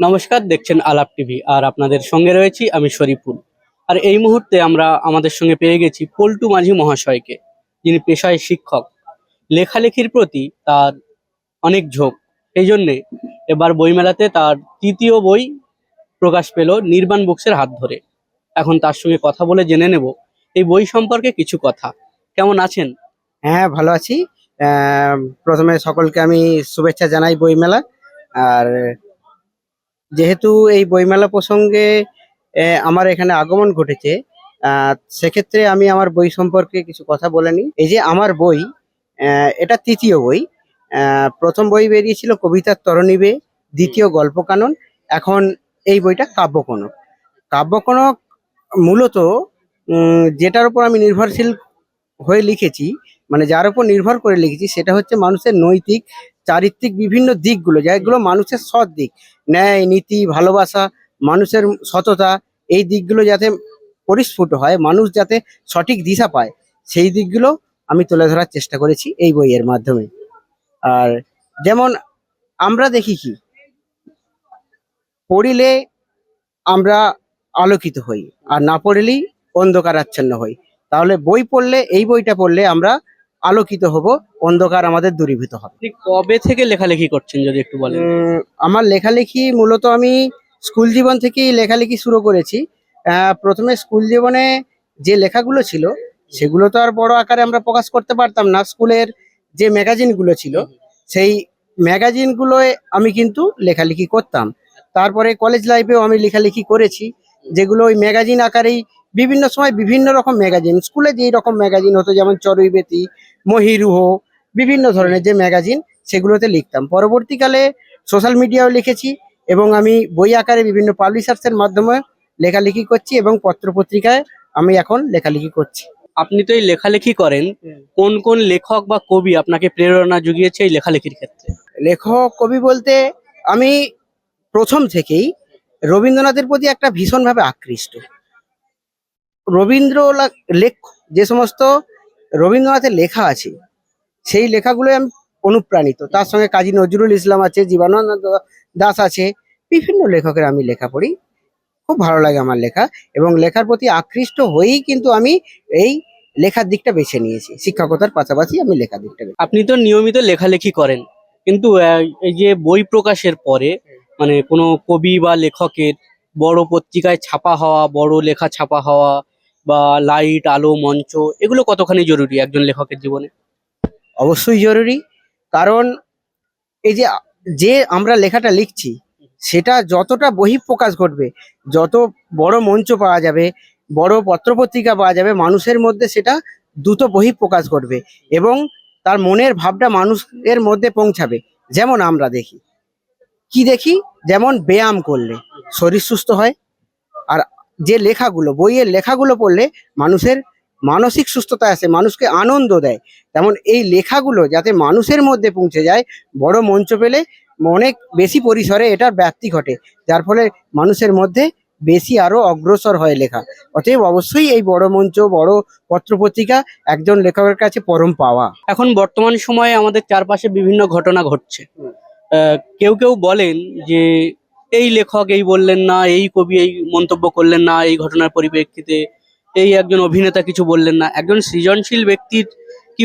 নমস্কার, দেখছেন আলাপ টিভি। আর আপনাদের সঙ্গে রয়েছি আমি শরীফুল। আর এই মুহূর্তে আমরা আমাদের সঙ্গে পেয়ে গেছি পল্টু মাঝি মহাশয়কে, যিনি পেশায় শিক্ষক। লেখালেখির প্রতি তার অনেক ঝোঁক। এই জন্যে এবার বইমেলাতে তার তৃতীয় বই প্রকাশ পেল নির্বাণ বুকসের হাত ধরে। এখন তার সঙ্গে কথা বলে জেনে নেব এই বই সম্পর্কে কিছু কথা। কেমন আছেন? হ্যাঁ ভালো আছি। প্রথমে সকলকে আমি শুভেচ্ছা জানাই বইমেলা আর যেহেতু এই বইমেলা প্রসঙ্গে আমার এখানে আগমন ঘটেছে সেক্ষেত্রে আমি আমার বই সম্পর্কে কিছু কথা বলে নিই। এই যে আমার বই এটা তৃতীয় বই প্রথম বই বেরিয়েছিল কবিতার তরণীবে, দ্বিতীয় গল্প কানন এখন এই বইটা কাব্যকনক। কাব্যকনক মূলত যেটার উপর আমি নির্ভরশীল হয়ে লিখেছি মানে যার উপর নির্ভর করে লিখেছি সেটা হচ্ছে মানুষের নৈতিক, চারিত্রিক বিভিন্ন দিকগুলো যেগুলো মানুষের সৎ দিক। ন্যায়, নীতি, ভালোবাসা, মানুষের সততা, এই দিকগুলো যাতে পরিস্ফুট হয়, মানুষ যাতে সঠিক দিশা পায়, সেই দিকগুলো আমি তুলে ধরার চেষ্টা করেছি এই বইয়ের মাধ্যমে। আর যেমন আমরা দেখি কি, পড়িলে আমরা আলোকিত হই, আর না পড়লেই অন্ধকারাচ্ছন্ন হই। তাহলে বই পড়লে, এই বইটা পড়লে আমরা আলোকিত হব অন্ধকার আমাদের দূরীভূত হবে। কবে থেকে লেখালেখি করছেন যদি একটু বলেন? আমার লেখালেখি মূলত আমি স্কুল জীবন থেকেই লেখালেখি শুরু করেছি। প্রথমে স্কুল জীবনে যে লেখাগুলো ছিল সেগুলো তো আর বড় আকারে আমরা প্রকাশ করতে পারতাম না। স্কুলের যে ম্যাগাজিনগুলো ছিল সেই ম্যাগাজিনগুলোয় আমি কিন্তু লেখালেখি করতাম। তারপরে কলেজ লাইফেও আমি লেখালেখি করেছি যেগুলো ওই ম্যাগাজিন আকারেই বিভিন্ন সময় বিভিন্ন রকম ম্যাগাজিন স্কুলে যেই রকম ম্যাগাজিন হতো যেমন চড়ুইবেতি মহিরুহ বিভিন্ন ধরনের যে ম্যাগাজিন সেগুলোতে লিখতাম। পরবর্তীকালে সোশ্যাল মিডিয়াও লিখেছি এবং আমি বই আকারে বিভিন্ন পাবলিশার্সের মাধ্যমে লেখালেখি করছি এবং পত্রপত্রিকায় আমি এখন লেখালেখি করছি। আপনি তো এই লেখালেখি করেন। কোন কোন লেখক বা কবি আপনাকে প্রেরণা জুগিয়েছে এই লেখালেখির ক্ষেত্রে? লেখক কবি বলতে আমি প্রথম থেকেই রবীন্দ্রনাথের প্রতি একটা ভীষণভাবে আকৃষ্ট। রবীন্দ্র লেখ যে সমস্ত রবীন্দ্রনাথের লেখা আছে। সেই লেখাগুলো আমি অনুপ্রাণিত। তার সঙ্গে কাজী নজরুল ইসলাম আছে, জীবানন্দ দাস আছে, বিভিন্ন লেখকের আমি লেখা পড়ি। খুব ভালো লাগে আমার লেখা এবং লেখার প্রতি আকৃষ্ট হয়েই কিন্তু আমি এই লেখার দিকটা বেছে নিয়েছি। শিক্ষকতার পাশাপাশি আমি লেখার দিকটা আপনি তো নিয়মিত লেখালেখি করেন, কিন্তু এই যে বই প্রকাশের পরে মানে কোনো কবি বা লেখকের বড় পত্রিকায় ছাপা হওয়া, বড় লেখা ছাপা হওয়া বা লাইট আলো, মঞ্চ, এগুলো কতখানি জরুরি একজন লেখকের জীবনে? অবশ্যই জরুরি। কারণ এই যে যে আমরা লেখাটা লিখছি, সেটা যতটা বহিঃপ্রকাশ ঘটবে, যত বড় মঞ্চ পাওয়া যাবে, বড় পত্রপত্রিকা পাওয়া যাবে, মানুষের মধ্যে সেটা দ্রুত বহিঃপ্রকাশ ঘটবে এবং তার মনের ভাবটা মানুষের মধ্যে পৌঁছাবে। যেমন আমরা দেখি। কি দেখি? যেমন ব্যায়াম করলে শরীর সুস্থ হয়, আর যে লেখাগুলো, বইয়ের লেখাগুলো পড়লে মানুষের মানসিক সুস্থতা আসে, মানুষকে আনন্দ দেয়। তেমন এই লেখাগুলো যাতে মানুষের মধ্যে পৌঁছে যায়, বড় মঞ্চ পেলে অনেক বেশি পরিসরে এটার ব্যাপ্তি ঘটে। যার ফলে মানুষের মধ্যে বেশি আরও অগ্রসর হয় লেখা। অতএব অবশ্যই এই বড় মঞ্চ, বড় পত্রপত্রিকা একজন লেখকের কাছে পরম পাওয়া। এখন বর্তমান সময়ে আমাদের চারপাশে বিভিন্ন ঘটনা ঘটছে। কেউ কেউ বলেন যে এই লেখক এই বললেন না, এই কবি এই মন্তব্য করলেন না, এই ঘটনার পরিপ্রেক্ষিতে এই একজন অভিনেতা কিছু বললেন না। একজন সৃজনশীল ব্যক্তির কি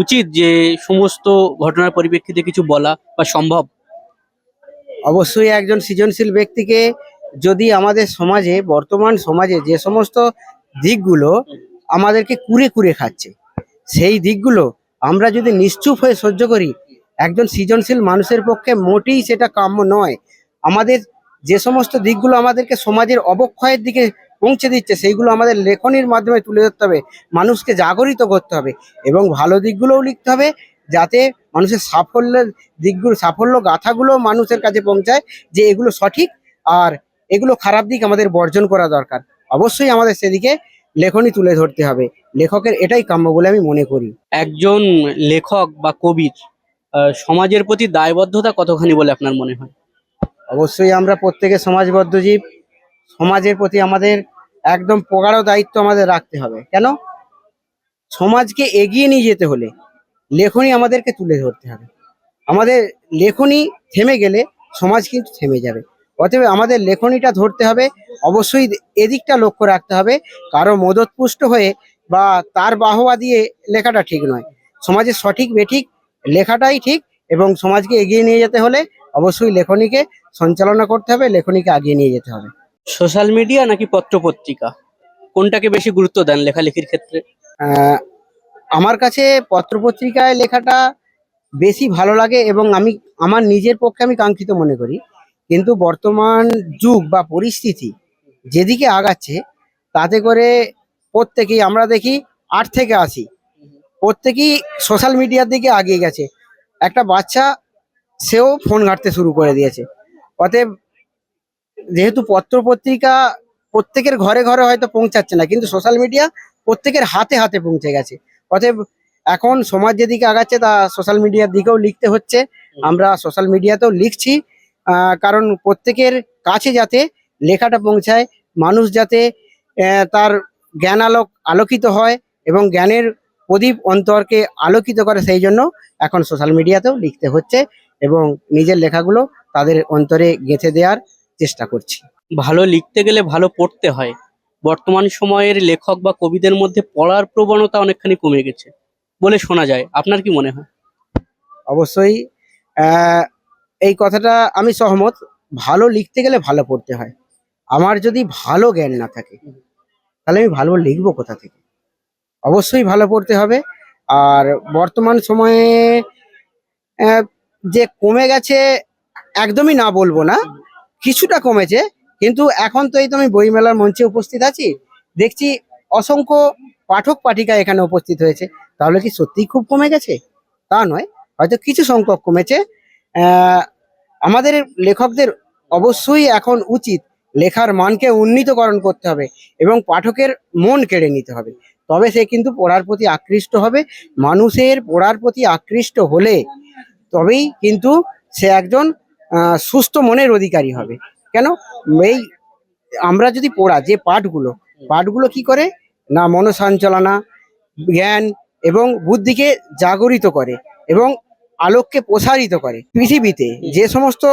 উচিত যে সমস্ত ঘটনার পরিপ্রেক্ষিতে কিছু বলা বা সম্ভব? অবশ্যই একজন সৃজনশীল ব্যক্তিকে যদি আমাদের সমাজে, বর্তমান সমাজে যে সমস্ত দিকগুলো আমাদেরকে কুরে কুরে খাচ্ছে, সেই দিকগুলো আমরা যদি নিশ্চুপ হয়ে সহ্য করি, একজন সৃজনশীল মানুষের পক্ষে মোটেই সেটা কাম্য নয়। আমাদের যে সমস্ত দিকগুলো আমাদেরকে সমাজের অবক্ষয়ের দিকে পৌঁছে দিচ্ছে, সেইগুলো আমাদের লেখনির মাধ্যমে তুলে ধরতে হবে, মানুষকে জাগরিত করতে হবে এবং ভালো দিকগুলোও লিখতে হবে যাতে মানুষের সাফল্যের দিকগুলো, সাফল্য গাথাগুলো মানুষের কাছে পৌঁছায় যে এগুলো সঠিক আর এগুলো খারাপ দিক আমাদের বর্জন করা দরকার। অবশ্যই আমাদের সেদিকে লেখনী তুলে ধরতে হবে। লেখকের এটাই কাম্য বলে আমি মনে করি। একজন লেখক বা কবির সমাজের প্রতি দায়বদ্ধতা কতখানি বলে আপনার মনে হয়? অবশ্যই আমরা প্রত্যেকে সমাজবদ্ধ জীব। সমাজের প্রতি আমাদের একদম প্রগাঢ় দায়িত্ব আমাদের রাখতে হবে। কেন? সমাজকে এগিয়ে নিয়ে যেতে হলে লেখনী আমাদেরকে তুলে ধরতে হবে। আমাদের লেখনী থেমে গেলে সমাজ কিন্তু থেমে যাবে। অতএব আমাদের লেখনীটা ধরতে হবে। অবশ্যই এদিকটা লক্ষ্য রাখতে হবে। কারও মদতপুষ্ট হয়ে বা তার বাহবা দিয়ে লেখাটা ঠিক নয়। সমাজের সঠিক বেঠিক লেখাটাই ঠিক এবং সমাজকে এগিয়ে নিয়ে যেতে হলে অবশ্যই লেখনীকে সঞ্চালনা করতে হবে লেখনীকে আগিয়ে নিয়ে যেতে হবে। সোশ্যাল মিডিয়া নাকি পত্রপত্রিকা? কোনটাকে বেশি গুরুত্ব দেন লেখালেখির ক্ষেত্রে? আমার কাছে পত্রপত্রিকায় লেখাটা বেশি ভালো লাগে এবং আমি আমার নিজের পক্ষে আমি কাঙ্ক্ষিত মনে করি। কিন্তু বর্তমান যুগ বা পরিস্থিতি যেদিকে আগাচ্ছে তাতে করে প্রত্যেকেই আমরা দেখি আট থেকে আসি প্রত্যেকেই সোশ্যাল মিডিয়ার দিকে আগিয়ে গেছে। একটা বাচ্চা সেও ফোন ঘাঁটতে শুরু করে দিয়েছে। অতএব যেহেতু পত্রপত্রিকা প্রত্যেকের ঘরে ঘরে হয়তো পৌঁছাচ্ছে না, কিন্তু সোশ্যাল মিডিয়া প্রত্যেকের হাতে হাতে পৌঁছে গেছে। অতএব এখন সমাজ যেদিকে আগাচ্ছে তা সোশ্যাল মিডিয়ার দিকেও লিখতে হচ্ছে। আমরা সোশ্যাল মিডিয়াতেও লিখছি কারণ প্রত্যেকের কাছে যাতে লেখাটা পৌঁছায়, মানুষ যাতে তার জ্ঞান আলোক, আলোকিত হয় এবং জ্ঞানের প্রদীপ অন্তরকে আলোকিত করে, সেই জন্য এখন সোশ্যাল মিডিয়াতেও লিখতে হচ্ছে এবং নিজের লেখাগুলো তাদের অন্তরে গেঁথে দেওয়ার চেষ্টা করছি। ভালো লিখতে গেলে ভালো পড়তে হয়। বর্তমান সময়ের লেখক বা কবিদের মধ্যে পড়ার প্রবণতা অনেকখানি কমে গেছে বলে শোনা যায়। আপনার কি মনে হয়? অবশ্যই এই কথাটা আমি সহমত। ভালো লিখতে গেলে ভালো পড়তে হয়। আমার যদি ভালো জ্ঞান না থাকে তাহলে আমি ভালো লিখব কোথা থেকে? অবশ্যই ভালো পড়তে হবে। আর বর্তমান সময়ে যে কমে গেছে একদমই না বলব না। কিছুটা কমেছে, কিন্তু এখন তো এই তো আমি বইমেলার মঞ্চে উপস্থিত আছি। দেখছি অসংখ্য পাঠক পাঠিকা এখানে উপস্থিত হয়েছে। তাহলে কি সত্যিই খুব কমে গেছে? তা নয়, হয়তো কিছু সংখ্যক কমেছে। আমাদের লেখকদের অবশ্যই এখন উচিত লেখার মানকে উন্নীতকরণ করতে হবে এবং পাঠকের মন কেড়ে নিতে হবে। তবে সে কিন্তু পড়ার প্রতি আকৃষ্ট হবে, মানুষের পড়ার প্রতি আকৃষ্ট হলে তবেই কিন্তু সে একজন সুস্থ মনের অধিকারী হবে। কেন? এই আমরা যদি পড়া, যে পাঠগুলো পাঠগুলো কি করে? না, মনসঞ্চালনা, জ্ঞান এবং বুদ্ধিকে জাগরিত করে এবং আলোককে প্রসারিত করে। পৃথিবীতে যে সমস্ত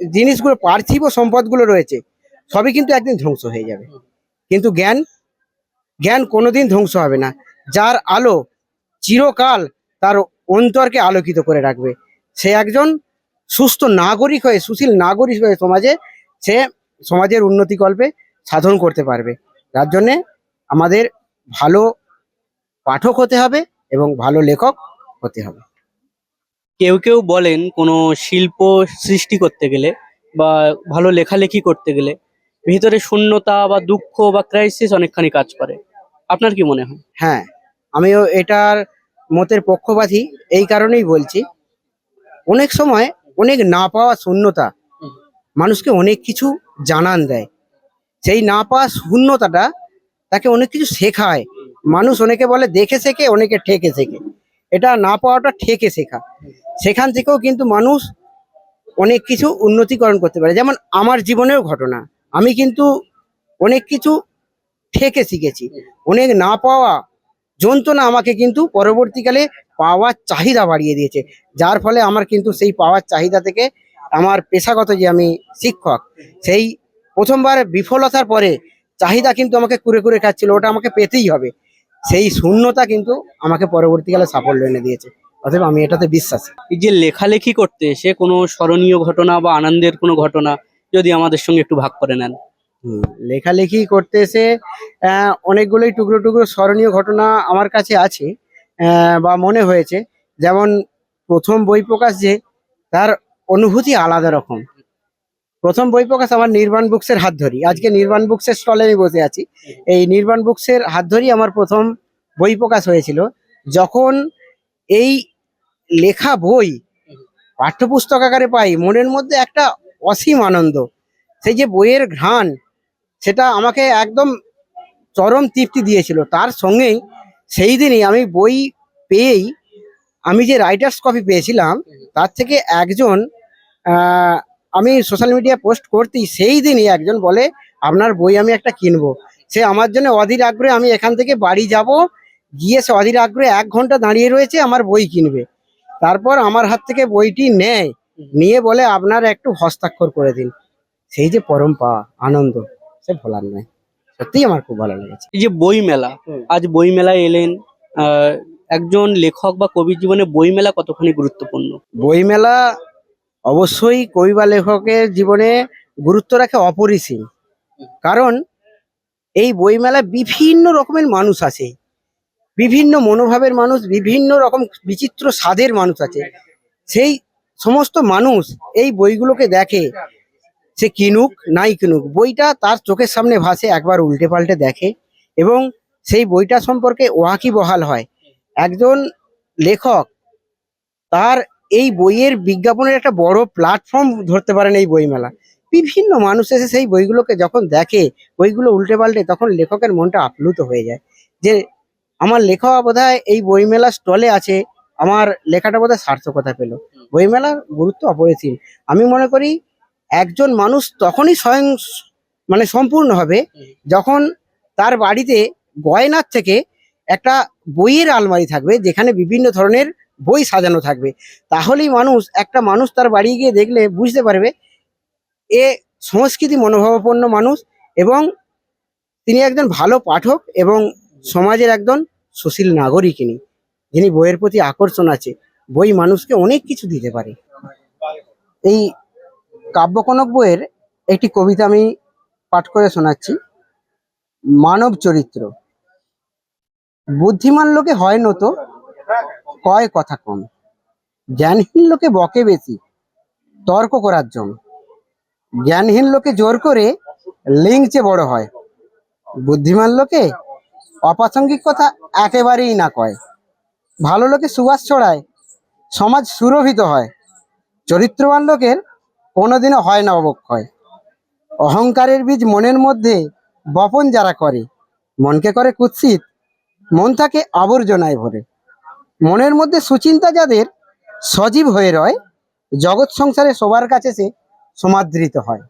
জিনিসগুলো, পার্থিব সম্পদগুলো রয়েছে, সবই কিন্তু একদিন ধ্বংস হয়ে যাবে। কিন্তু জ্ঞান জ্ঞান কোনোদিন ধ্বংস হবে না। যার আলো চিরকাল তার অন্তরকে আলোকিত করে রাখবে। সে একজন সুস্থ নাগরিক হয়ে সুশীল নাগরিক হয়ে সমাজে সে সমাজের উন্নতিকল্পে সাধন করতে পারবে। যার জন্যে আমাদের ভালো পাঠক হতে হবে এবং ভালো লেখক হতে হবে। কেউ কেউ বলেন কোনো শিল্প সৃষ্টি করতে গেলে বা ভালো লেখালেখি করতে গেলে ভিতরে শূন্যতা বা দুঃখ বা ক্রাইসিস অনেকখানি কাজ করে। আপনার কি মনে হয়? হ্যাঁ আমিও এটার মতের পক্ষপাতী এই কারণেই বলছি। অনেক সময় অনেক না পাওয়া শূন্যতা। মানুষকে অনেক কিছু জানান দেয়। সেই না পাওয়া শূন্যতাটা তাকে অনেক কিছু শেখায়। মানুষ অনেকে বলে দেখে শেখে অনেকে ঠেকে শেখে। এটা না পাওয়াটা ঠেকে শেখা। সেখান থেকেও কিন্তু মানুষ অনেক কিছু উন্নতিকরণ করতে পারে। যেমন আমার জীবনেও ঘটনা। আমি কিন্তু অনেক কিছু ঠেকে শিখেছি। অনেক না পাওয়া যন্ত্রণা আমাকে কিন্তু পরবর্তীকালে পাওয়ার চাহিদা বাড়িয়ে দিয়েছে। যার ফলে আমার কিন্তু সেই পাওয়ার চাহিদা থেকে আমার পেশাগত যে আমি শিক্ষক সেই প্রথমবার বিফলতার পরে চাহিদা কিন্তু আমাকে কুরে কুরে খাচ্ছিল ওটা আমাকে পেতেই হবে। সেই শূন্যতা কিন্তু আমাকে পরবর্তীকালে সাফল্য এনে দিয়েছে। অতএব আমি এটাতে বিশ্বাসী। এই যে লেখালেখি করতে সে কোনো স্মরণীয় ঘটনা বা আনন্দের কোনো ঘটনা যদি আমাদের সঙ্গে একটু ভাগ করে নেন। লেখালেখি করতে এসে অনেকগুলোই টুকরো টুকরো স্মরণীয় ঘটনা আমার কাছে আছে। বা মনে হয়েছে, যেমন প্রথম বই প্রকাশ যে, তার অনুভূতি আলাদা রকম। প্রথম বই প্রকাশ আমার নির্বাণ বুকসের হাত ধরি। আজকে নির্বাণ বুকসের স্টলে আমি বসে আছি। এই নির্বাণ বুকসের হাত ধরি আমার প্রথম বই প্রকাশ হয়েছিল। যখন এই লেখা বই পাঠ্যপুস্তক আকারে পাই, মনের মধ্যে একটা অসীম আনন্দ। সেই যে বইয়ের ঘ্রাণ, সেটা আমাকে একদম চরম তৃপ্তি দিয়েছিল। তার সঙ্গেই সেই দিনই আমি বই পেয়েই আমি যে রাইটার্স কপি পেয়েছিলাম, তার থেকে একজন আমি সোশ্যাল মিডিয়া পোস্ট করতেই সেই দিনই একজন বলে, আপনার বই আমি একটা কিনবো। সে আমার জন্য অধীর আগ্রহে আমি এখান থেকে বাড়ি যাব, গিয়ে সে অধীর আগ্রহে এক ঘণ্টা দাঁড়িয়ে রয়েছে, আমার বই কিনবে। তারপর আমার হাত থেকে বইটি নেয়, নিয়ে বলে, আপনার একটু হস্তাক্ষর করে দিন। সেই যে পরম পাওয়া, আনন্দ, সে ভোলার নয়। সত্যিই আমার খুব ভালো লেগেছে। এই যে বই মেলা আজ বই মেলায় এলেন একজন লেখক বা কবির জীবনে বই মেলা কতখানি গুরুত্বপূর্ণ? বইমেলা অবশ্যই কবি বা লেখকের জীবনে গুরুত্ব রাখে অপরিসীম। কারণ এই বইমেলা বিভিন্ন রকমের মানুষ আছে। বিভিন্ন মনোভাবের মানুষ বিভিন্ন রকম বিচিত্র স্বাদের মানুষ আছে। সেই সমস্ত মানুষ এই বইগুলোকে দেখে সে কিনুক, নাই কিনুক, বইটা তার চোখের সামনে ভাসে, একবার উল্টে পাল্টে দেখে এবং সেই বইটা সম্পর্কে ওয়াকি বহাল হয়। একজন লেখক তার এই বইয়ের বিজ্ঞাপনের একটা বড় প্ল্যাটফর্ম ধরতে পারেন এই বইমেলা। বিভিন্ন মানুষ এসে সেই বইগুলোকে যখন দেখে, বইগুলো উল্টে পাল্টে, তখন লেখকের মনটা আপ্লুত হয়ে যায়। যে আমার লেখা বোধহয় এই বইমেলা স্টলে আছে, আমার লেখাটা বোধহয় সার্থকতা পেল। বইমেলার গুরুত্ব অপরিসীম। আমি মনে করি একজন মানুষ তখনই স্বয়ং মানে সম্পূর্ণ হবে যখন তার বাড়িতে গয়নার থেকে একটা বইয়ের আলমারি থাকবে, যেখানে বিভিন্ন ধরনের বই সাজানো থাকবে। তাহলেই মানুষ, একটা মানুষ তার বাড়ি গিয়ে দেখলে বুঝতে পারবে, এ সংস্কৃতি মনোভাবাপন্ন মানুষ এবং তিনি একজন ভালো পাঠক এবং সমাজের একজন সুশীল নাগরিক ইনি, যিনি বইয়ের প্রতি আকর্ষণ আছে। বই মানুষকে অনেক কিছু দিতে পারে। এই কাব্যকনক বইয়ের একটি কবিতা আমি পাঠ করে শোনাচ্ছি। মানব চরিত্র। বুদ্ধিমান লোকে হয় নত, কয় কথা কম। জ্ঞানহীন লোকে বকে বেশি, তর্ক করার জন্য জ্ঞানহীন লোকে জোর করে লিঙ্কচে বড় হয়। বুদ্ধিমান লোকে অপ্রাসঙ্গিক কথা একেবারেই না কয়। ভালো লোকে সুবাস ছড়ায়, সমাজ সুরভিত হয়। চরিত্রবান লোকের কোনোদিনও হয় না অবক্ষয়। অহংকারের বীজ মনের মধ্যে বপন যারা করে, মনকে করে কুৎসিত, মন থাকে আবর্জনায় ভরে। মনের মধ্যে সুচিন্তা যাদের সজীব হয়ে রয়, জগৎ সংসারে সবার কাছে সে সমাদৃত হয়।